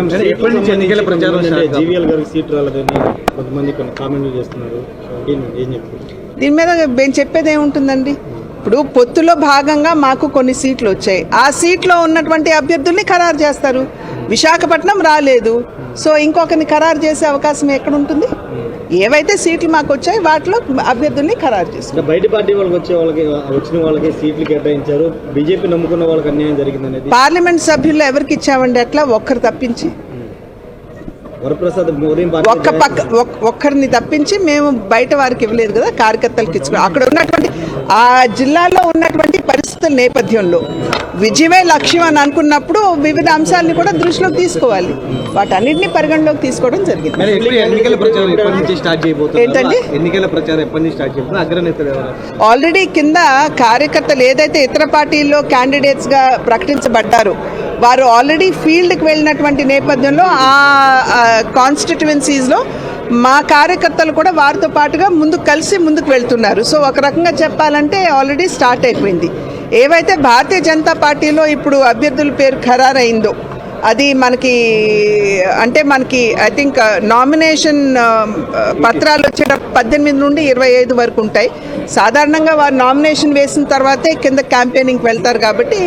అంటే ఎప్పటి నుంచి ఎన్నికల ప్రచారం అంటే స్టార్ట్ జీవీఎల్ గారికి సీట్ రాలేదని కొంతమంది కొన్ని కామెంట్లు చేస్తున్నారు. సో ఏం ఏం చెప్తారు? దీని మీద మేము చెప్పేది ఏముంటుందండి? ఇప్పుడు పొత్తులో భాగంగా మాకు కొన్ని సీట్లు వచ్చాయి. ఆ సీట్లో ఉన్నటువంటి అభ్యర్థుల్ని ఖరారు చేస్తారు. విశాఖపట్నం రాలేదు. సో ఇంకొకరిని ఖరారు చేసే అవకాశం ఎక్కడ ఉంటుంది? ఏవైతే సీట్లు మాకు వచ్చాయి వాటిలో అభ్యర్థుల్ని ఖరారు చేస్తారు బయట పార్టీ వాళ్ళకి వచ్చే వాళ్ళకి వచ్చిన వాళ్ళకి సీట్లు కేటాయించారు. బీజేపీ నమ్ముకున్న వాళ్ళకి అన్యాయం జరిగింది అనేది పార్లమెంట్ సభ్యులు ఎవరికి ఇచ్చామండి అట్లా? ఒక్కరు తప్పించి. వరప్రసాద్ ఒక్క పక్క ఒక్- ఒక్కరిని తప్పించి మేము బయట వారికి ఇవ్వలేదు కదా కార్యకర్తలకు ఇచ్చుకున్నాం అక్కడ ఉన్నటువంటి ఆ జిల్లాలో ఉన్నటువంటి పరిస్థితుల నేపథ్యంలో విజయమే లక్ష్యం అని అనుకున్నప్పుడు వివిధ అంశాలని కూడా దృష్టిలోకి తీసుకోవాలి. వాటన్నిటిని పరిగణలోకి తీసుకోవడం జరిగింది. మరి ఎప్పుడు ఎన్నికల ప్రచారం ఎప్పటి నుంచి స్టార్ట్ చేయబోతున్నారు? ఏంటండి? ఎన్నికల ప్రచారం ఎప్పటి నుంచి స్టార్ట్ చేయబోతున్నారు? అగ్రనేతలు ఎవరు? ఆల్రెడీ కింద కార్యకర్తలు ఏదైతే ఇతర పార్టీల్లో క్యాండిడేట్స్గా ప్రకటించబడ్డారో వారు ఆల్రెడీ ఫీల్డ్కి వెళ్ళినటువంటి నేపథ్యంలో ఆ కాన్స్టిట్యువెన్సీస్లో మా కార్యకర్తలు కూడా వారితో పాటుగా ముందు కలిసి ముందుకు వెళ్తున్నారు. సో ఒక రకంగా చెప్పాలంటే ఆల్రెడీ స్టార్ట్ అయిపోయింది. ఏవైతే భారతీయ జనతా పార్టీలో ఇప్పుడు అభ్యర్థుల పేరు ఖరారైందో అది మనకి అంటే మనకి ఐ థింక్ నామినేషన్ పత్రాలు వచ్చేట పద్దెనిమిది నుండి ఇరవై ఐదు వరకు ఉంటాయి. సాధారణంగా వారు నామినేషన్ వేసిన తర్వాతే కింద క్యాంపెయినింగ్కి వెళ్తారు కాబట్టి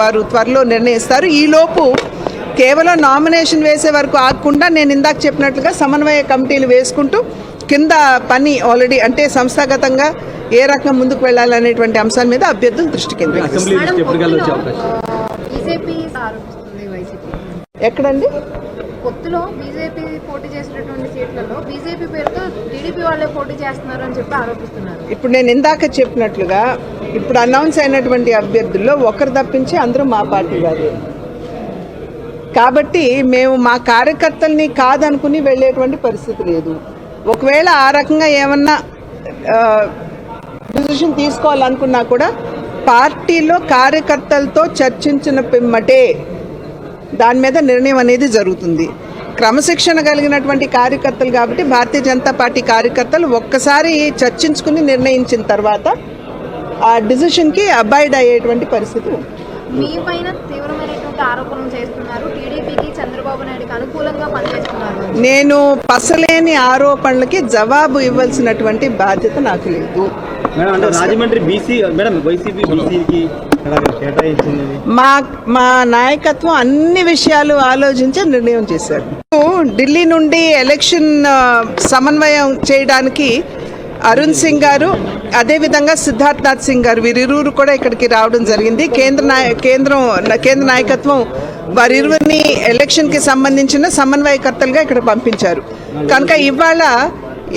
వారు త్వరలో నిర్ణయిస్తారు. ఈలోపు కేవలం నామినేషన్ వేసే వరకు ఆగకుండా నేను ఇందాక చెప్పినట్లుగా సమన్వయ కమిటీలు వేసుకుంటూ కింద పని ఆల్రెడీ అంటే సంస్థాగతంగా ఏ రకంగా ముందుకు వెళ్ళాలనేటువంటి అంశాల మీద అభ్యర్థులు దృష్టి కేంద్రీకరిస్తారు. ఎక్కడండి? పొత్తులో బీజేపీ పోటీ చేసినటువంటి సీట్లలో బీజేపీ పేరుతో టీడీపీ వాళ్ళే పోటీ చేస్తున్నారు అని చెప్పి ఆరోపిస్తున్నారు. ఇప్పుడు నేను ఇందాక చెప్పినట్లుగా ఇప్పుడు అనౌన్స్ అయినటువంటి అభ్యర్థుల్లో ఒకరు తప్పించి అందరూ మా పార్టీ వారే. కాబట్టి మేము మా కార్యకర్తల్ని కాదనుకుని వెళ్ళేటువంటి పరిస్థితి లేదు. ఒకవేళ ఆ రకంగా ఏమన్నా డిసిషన్ తీసుకోవాలనుకున్నా కూడా పార్టీలో కార్యకర్తలతో చర్చించిన పిమ్మటే దాని మీద నిర్ణయం అనేది జరుగుతుంది. క్రమశిక్షణ కలిగినటువంటి కార్యకర్తలు కాబట్టి భారతీయ జనతా పార్టీ కార్యకర్తలు ఒక్కసారి చర్చించుకుని నిర్ణయించిన తర్వాత ఆ డిసిషన్కి అబాయిడ్ అయ్యేటువంటి పరిస్థితి ఉంది. మీ పైన తీవ్రమైనటువంటి ఆరోపణలు చేస్తున్నారు. టీడీపీకి చంద్రబాబు నాయుడుకి అనుకూలంగా పనిచేస్తున్నారు. నేను పసలేని ఆరోపణలకి జవాబు ఇవ్వాల్సినటువంటి బాధ్యత నాకు లేదు. మేడం అంటే రాజమండ్రి బీసీ మేడం వైసీపీ బీసీకి మా మా నాయకత్వం అన్ని విషయాలు ఆలోచించి నిర్ణయం చేశారు. ఢిల్లీ నుండి ఎలక్షన్ సమన్వయం చేయడానికి అరుణ్ సింగ్ గారు అదేవిధంగా సిద్ధార్థ్ నాథ్ సింగ్ గారు వీరిరువురు కూడా ఇక్కడికి రావడం జరిగింది. కేంద్ర నాయ కేంద్రం కేంద్ర నాయకత్వం వారిరువురిని ఎలక్షన్కి సంబంధించిన సమన్వయకర్తలుగా ఇక్కడ పంపించారు. కనుక ఇవాళ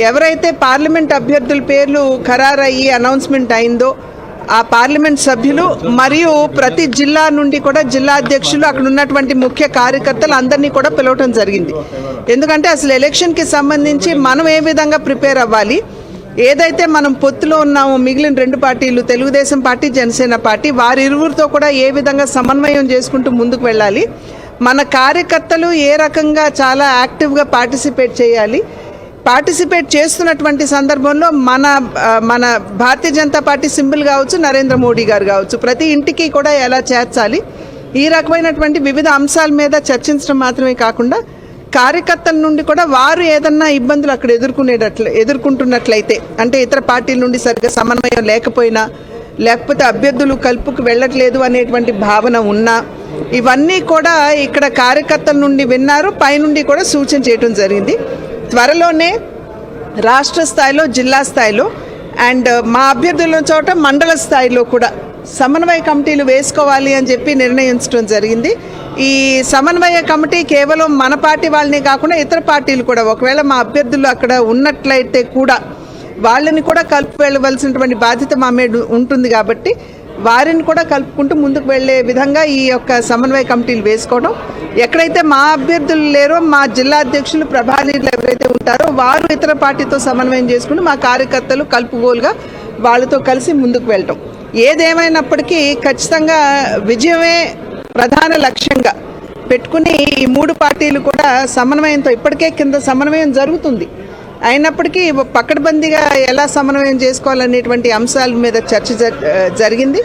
ఎవరైతే పార్లమెంట్ అభ్యర్థుల పేర్లు ఖరారయ్యి అనౌన్స్మెంట్ అయిందో ఆ పార్లమెంట్ సభ్యులు మరియు ప్రతి జిల్లా నుండి కూడా జిల్లా అధ్యక్షులు అక్కడ ఉన్నటువంటి ముఖ్య కార్యకర్తలు అందరినీ కూడా పిలవటం జరిగింది. ఎందుకంటే అసలు ఎలక్షన్కి సంబంధించి మనం ఏ విధంగా ప్రిపేర్ అవ్వాలి? ఏదైతే మనం పొత్తులో ఉన్నామో మిగిలిన రెండు పార్టీలు తెలుగుదేశం పార్టీ జనసేన పార్టీ వారి ఇరువురితో కూడా ఏ విధంగా సమన్వయం చేసుకుంటూ ముందుకు వెళ్ళాలి? మన కార్యకర్తలు ఏ రకంగా చాలా యాక్టివ్గా పార్టిసిపేట్ చేయాలి? పార్టిసిపేట్ చేస్తున్నటువంటి సందర్భంలో మన మన భారతీయ జనతా పార్టీ సింబల్ కావచ్చు నరేంద్ర మోడీ గారు కావచ్చు ప్రతి ఇంటికి కూడా ఎలా చేర్చాలి ఈ రకమైనటువంటి వివిధ అంశాల మీద చర్చించడం మాత్రమే కాకుండా కార్యకర్తల నుండి కూడా వారు ఏదన్నా ఇబ్బందులు అక్కడ ఎదుర్కొనేటట్లు ఎదుర్కొంటున్నట్లయితే అంటే ఇతర పార్టీల నుండి సరిగ్గా సమన్వయం లేకపోయినా లేకపోతే అభ్యర్థులు కలుపుకు వెళ్ళట్లేదు అనేటువంటి భావన ఉన్నా ఇవన్నీ కూడా ఇక్కడ కార్యకర్తల నుండి విన్నారు పైనుండి కూడా సూచన చేయడం జరిగింది. త్వరలోనే రాష్ట్ర స్థాయిలో జిల్లా స్థాయిలో అండ్ uh, మా అభ్యర్థుల చోట మండల స్థాయిలో కూడా సమన్వయ కమిటీలు వేసుకోవాలి అని చెప్పి నిర్ణయించడం జరిగింది. ఈ సమన్వయ కమిటీ కేవలం మన పార్టీ వాళ్ళని కాకుండా ఇతర పార్టీలు కూడా ఒకవేళ మా అభ్యర్థులు అక్కడ ఉన్నట్లయితే కూడా వాళ్ళని కూడా కలుపు వెళ్ళవలసినటువంటి బాధ్యత మా మీద ఉంటుంది కాబట్టి వారిని కూడా కలుపుకుంటూ ముందుకు వెళ్ళే విధంగా ఈ యొక్క సమన్వయ కమిటీలు వేసుకోవడం. ఎక్కడైతే మా అభ్యర్థులు లేరో మా జిల్లా అధ్యక్షులు ప్రభారీలు ఎవరైతే ఉంటారో వారు ఇతర పార్టీతో సమన్వయం చేసుకుని మా కార్యకర్తలు కలుపుగోలుగా వాళ్ళతో కలిసి ముందుకు వెళ్ళటం. ఏదేమైనప్పటికీ ఖచ్చితంగా విజయమే ప్రధాన లక్ష్యంగా పెట్టుకుని ఈ మూడు పార్టీలు కూడా సమన్వయంతో ఇప్పటికే కింద సమన్వయం జరుగుతుంది. అయినప్పటికీ పకడ్బందీగా ఎలా సమన్వయం చేసుకోవాలనేటువంటి అంశాల మీద చర్చ జ- జరిగింది.